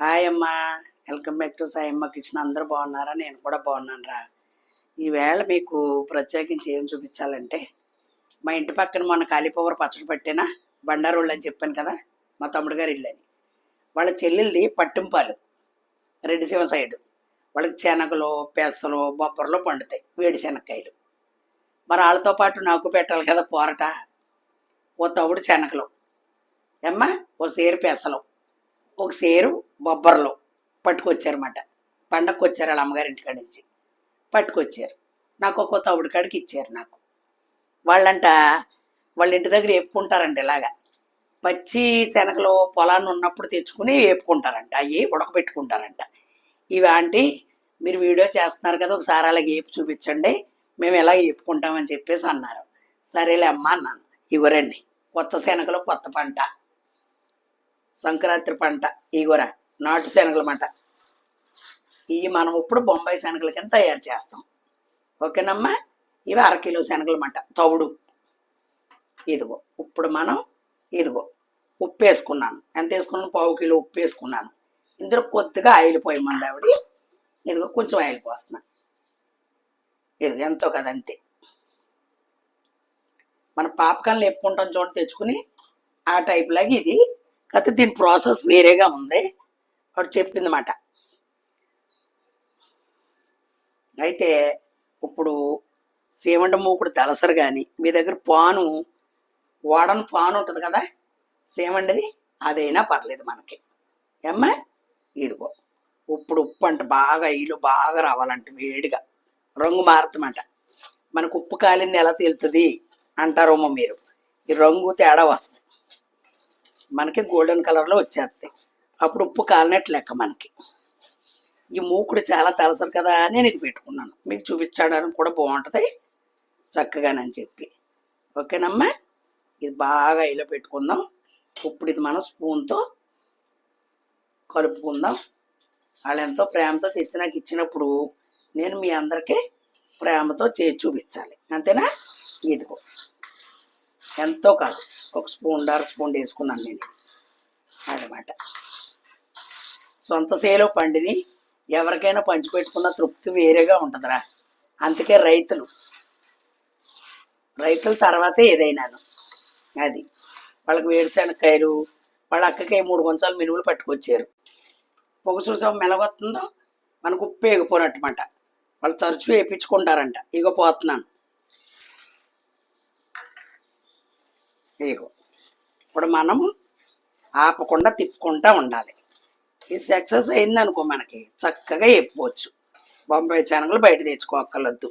Hi అమ్మా welcome back to Sayamma kitchen. అందరూ బాగున్నారా? నేను కూడా బాగున్నాను రా ఈవేళ మీకు ప్రత్యేకించి ఏం చూపించాలంటే మా ఇంటి పక్కన మొన్న కాలీపవర్ పచ్చడి పట్టిన? బండారోళ్ళు అని చెప్పాను కదా మా తమ్ముడు గారు ఇల్లని. వాళ్ళ చెల్లెళ్ళి పట్టింపాలు రెడ్డి శివ సైడు. వాళ్ళకి శనగలు పెసలు బొబ్బర్లు పండుతాయి వేడి శనక్కాయలు. మరి వాళ్ళతో పాటు నాకు పెట్టాలి కదా పోరట? ఓ తవుడు శనగలు. ఏమ్మా? ఓ సేరు పెసలు. ఒక సేరు బొబ్బర్లు పట్టుకొచ్చారన్నమాట. పండగకు వచ్చారు వాళ్ళ అమ్మగారి ఇంటికాడ నుంచి పట్టుకొచ్చారు. నాకు ఒక్కో తవుడు కాడికి ఇచ్చారు నాకు. వాళ్ళంట వాళ్ళ ఇంటి దగ్గర వేపుకుంటారంట ఇలాగా. పచ్చి శనగలు పొలాన్ని ఉన్నప్పుడు తెచ్చుకుని వేపుకుంటారంట అవి ఉడకబెట్టుకుంటారంట. ఇవి ఆంటీ మీరు వీడియో చేస్తున్నారు కదా ఒకసారి అలాగే వేపు చూపించండి. మేము ఎలా వేపుకుంటామని చెప్పేసి అన్నారు. సరేలే అమ్మా అన్నాను. ఇవ్వరండి కొత్త శనగలు కొత్త పంట. సంక్రాంతి పంట. ఇగోరా. నాటు శనగలు మాట ఇవి మనం ఇప్పుడు బొంబాయి శనగల కింద తయారు చేస్తాం. ఓకేనమ్మా? ఇవి అరకిలో శనగలు తవుడు. ఇదిగో ఇప్పుడు మనం ఇదిగో ఉప్పు వేసుకున్నాను. ఎంత వేసుకున్నాను? పావు కిలో ఉప్పు వేసుకున్నాను. ఇందులో కొద్దిగా ఆయిల్ పోయమంది ఆవిడ. ఇదిగో కొంచెం ఆయిల్ పోస్తున్నాను ఇది ఎంతో కదంతే మన పాపకాన్లు ఎప్పుకుంటాం చోట తెచ్చుకుని. ఆ టైప్ లాగా ఇది. కాకపోతే దీని ప్రాసెస్ వేరేగా ఉంది. వాడు చెప్పింది అయితే ఇప్పుడు సేవండ మూకుడు దలసరు కానీ మీ దగ్గర పాను వాడని పాను ఉంటుంది కదా సేవండిది అదైనా పర్లేదు మనకి. ఏమ్మా? ఇదిగో ఇప్పుడు ఉప్పు అంటే బాగా ఇల్లు బాగా రావాలంట వేడిగా. రంగు మారుతామంట మనకు ఉప్పు కాలింది ఎలా తేలుతుంది అంటారేమో మీరు. ఈ రంగు తేడా వస్తుంది. మనకి గోల్డెన్ కలర్లో వచ్చేస్తాయి. అప్పుడు ఉప్పు కాలినట్టు లెక్క మనకి. ఈ మూకుడు చాలా తలసరు కదా అని నేను ఇది పెట్టుకున్నాను. మీకు చూపించడానికి కూడా బాగుంటుంది. చక్కగానని చెప్పి. ఓకేనమ్మా? ఇది బాగా ఇలా పెట్టుకుందాం. ఇప్పుడు ఇది మనం స్పూన్తో కలుపుకుందాం. వాళ్ళు ఎంతో ప్రేమతో తెచ్చి నాకు ఇచ్చినప్పుడు నేను మీ అందరికీ ప్రేమతో చేసి చూపించాలి. అంతేనా? ఇదిగో. ఎంతో కాదు. ఒక స్పూన్ అర స్పూన్ వేసుకున్నాను నేను. అన్నమాట సొంత సేలో పండిని ఎవరికైనా పంచిపెట్టుకున్న తృప్తి వేరేగా ఉంటుందిరా. అందుకే రైతులు. రైతుల తర్వాతే ఏదైనాను. అది. వాళ్ళకి వేరుశనక్కాయలు వాళ్ళ అక్కకి మూడు కొంచాలు మినుములు పట్టుకొచ్చారు. పొగ చూసాం మెలగొస్తుందో మనకు ఉప్పు ఎగిపోనట్టమాట వాళ్ళు తరచూ వేయించుకుంటారంట ఇగో పోతున్నాను. ఇగో. ఇప్పుడు మనం ఆపకుండా తిప్పుకుంటా ఉండాలి. ఇది సక్సెస్ అయింది అనుకో మనకి చక్కగా చెప్పుకోవచ్చు. బొంబాయి శనగలు బయట తెచ్చుకోక్కర్లొద్దు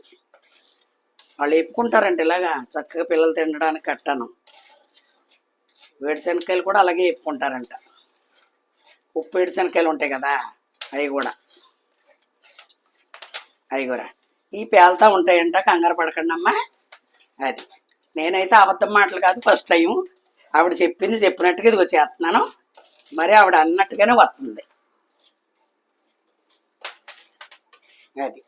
వాళ్ళు వేపుకుంటారంట ఇలాగా చక్కగా పిల్లలు తినడానికి కట్టాను వేడిశనకాయలు కూడా అలాగే చెప్పుకుంటారంట. ఉప్పు వేడిశనకాయలు ఉంటాయి కదా అవి కూడా. అవి కూడా. ఈ పేలుతా ఉంటాయంట కంగారు పడకండి అమ్మా. అది. నేనైతే అబద్ధం మాటలు కాదు ఫస్ట్ టైం ఆవిడ చెప్పింది చెప్పినట్టుగా ఇదిగో చేస్తున్నాను. మరి ఆవిడ అన్నట్టుగానే వస్తుంది. అది.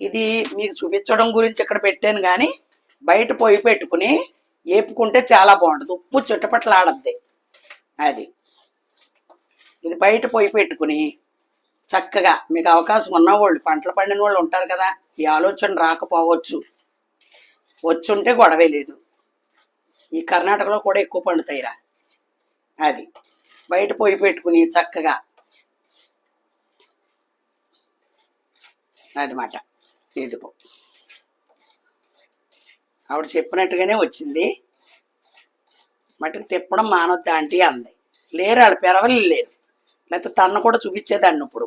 ఇది మీకు చూపించడం గురించి ఇక్కడ పెట్టాను కానీ బయట పొయ్యి పెట్టుకుని వేపుకుంటే చాలా బాగుంటుంది. ఉప్పు చుట్టపట్ల ఆడద్ది అది. ఇది బయట పొయ్యి పెట్టుకుని చక్కగా మీకు అవకాశం ఉన్నవాళ్ళు పంటలు పండిన వాళ్ళు ఉంటారు కదా ఈ ఆలోచన రాకపోవచ్చు. వచ్చుంటే గొడవే లేదు. ఈ కర్ణాటకలో కూడా ఎక్కువ పండుతాయిరా. అది. బయట పొయ్యి పెట్టుకుని చక్కగా. అదిమాట ఇదిగో. ఆవిడ చెప్పినట్టుగానే వచ్చింది. మటుకు తిప్పడం మానవద్దు ఆంటీ అంది. లేరు వాళ్ళు పెరవలు లేరు. లేకపోతే తను కూడా చూపించేదాన్ని ఇప్పుడు.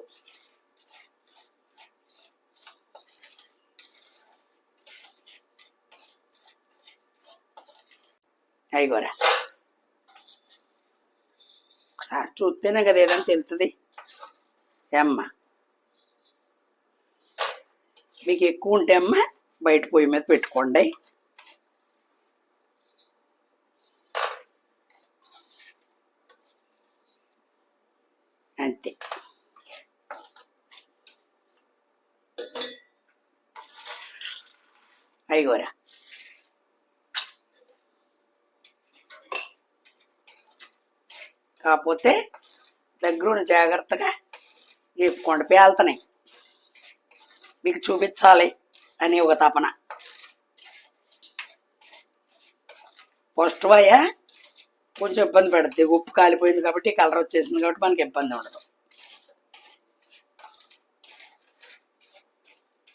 అయిగోరా ఒకసారి చూస్తేనే కదా ఏదైనా తెలుస్తుంది ఏమ్మ మీకు ఎక్కువ ఉంటే అమ్మ బయట పొయ్యి మీద పెట్టుకోండి అంతే అయిగోరా కాకపోతే దగ్గరుండి జాగ్రత్తగా వేపుకోండి పేలుతున్నాయి మీకు చూపించాలి అని ఒక తపన. ఫస్ట్ వాయ కొంచెం ఇబ్బంది పెడుతుంది ఉప్పు కాలిపోయింది కాబట్టి కలర్ వచ్చేసింది కాబట్టి మనకి ఇబ్బంది ఉండదు.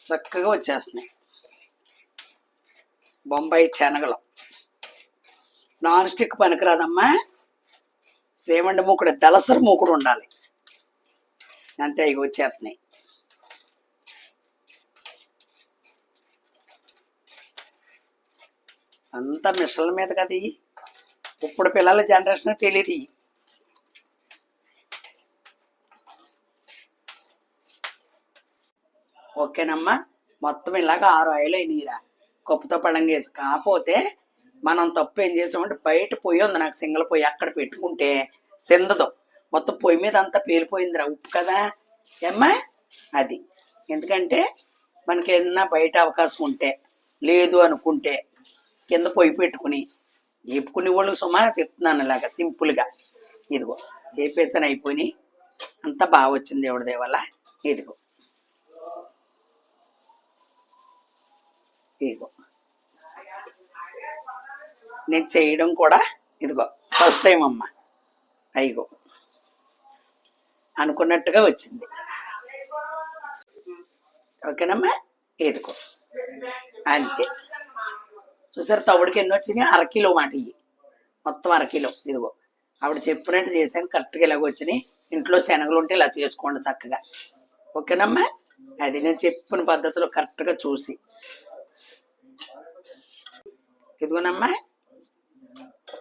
చక్కగా వచ్చేస్తున్నాయి. బొంబాయి శనగలు. నాన్ స్టిక్ పనికిరాదమ్మా. సేమండి మూకుడు దలసరి మూకుడు ఉండాలి అంతే ఇక వచ్చేస్తున్నాయి అంతా మిషన్ల మీద కదా ఇవి. ఇప్పుడు పిల్లల జనరేషన్ తెలియదు ఇవి. ఓకేనమ్మా మొత్తం ఇలాగ ఆరు ఆయిల్ అయినాయిరా కప్పుతో పళ్ళంగేసి కాకపోతే మనం తప్పు ఏం చేసామంటే బయట పొయ్యి ఉంది నాకు సింగల్ పొయ్యి. అక్కడ పెట్టుకుంటే సిందదు. మొత్తం పొయ్యి మీద అంతా పేలిపోయిందిరా. ఉప్పు కదా? ఏమ్మా? అది. ఎందుకంటే మనకి ఏదన్నా బయట అవకాశం ఉంటే లేదు అనుకుంటే కింద పొయ్యి పెట్టుకుని వేపుకునే వాళ్ళు సుమా చెప్తున్నాను ఇలాగా సింపుల్గా. ఇదిగో వేపేసాను అయిపోయి అంతా బాగా వచ్చింది దేవుడి వల్ల ఇదిగో. ఇదిగో. నేను చేయడం కూడా ఇదిగో ఫస్ట్ టైం అమ్మ. అయ్యో. అనుకున్నట్టుగా వచ్చింది. ఓకేనమ్మా? ఏదుకో అంతే. చూసారు తవుడికి ఎన్ని వచ్చినాయి? అరకిలో మాట ఇవి మొత్తం అరకిలో ఇదిగో. ఆవిడ చెప్పినట్టు చేశాను. కరెక్ట్గా ఇలాగ వచ్చినాయి. ఇంట్లో శనగలు ఉంటే ఇలా చేసుకోండి చక్కగా. ఓకేనమ్మా? అది నేను చెప్పిన పద్ధతిలో కరెక్ట్గా చూసి. ఇదిగోనమ్మా.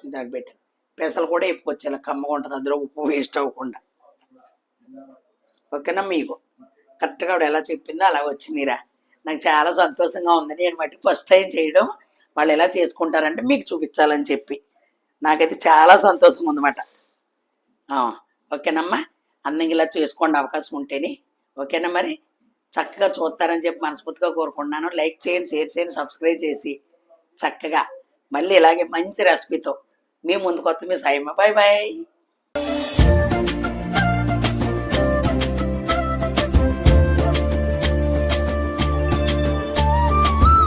దాన్ని పెట్టాను పెసలు కూడా ఎప్పుకొచ్చి ఇలా కమ్మగా ఉంటుంది. అందులో ఉప్పు వేస్ట్ అవ్వకుండా. ఓకేనా మీకు? కరెక్ట్గా ఆవిడ ఎలా చెప్పిందో అలా వచ్చిందిరా. నాకు చాలా సంతోషంగా ఉంది. నేను మట్టి ఫస్ట్ టైం చేయడం. వాళ్ళు ఎలా చేసుకుంటారంటే మీకు చూపించాలని చెప్పి. నాకైతే చాలా సంతోషం ఉందన్నమాట. ఓకేనమ్మా. అందరికి ఇలా చేసుకోండి అవకాశం ఉంటేనే. ఓకేనా మరి? చక్కగా చూస్తారని చెప్పి మనస్ఫూర్తిగా కోరుకుంటున్నాను. లైక్ చేయండి షేర్ చేయండి సబ్స్క్రైబ్ చేసి చక్కగా. మళ్ళీ ఇలాగే మంచి రెసిపీతో మేము ముందుకు వస్తాం. మీ సాయమ్మ బాయ్ బాయ్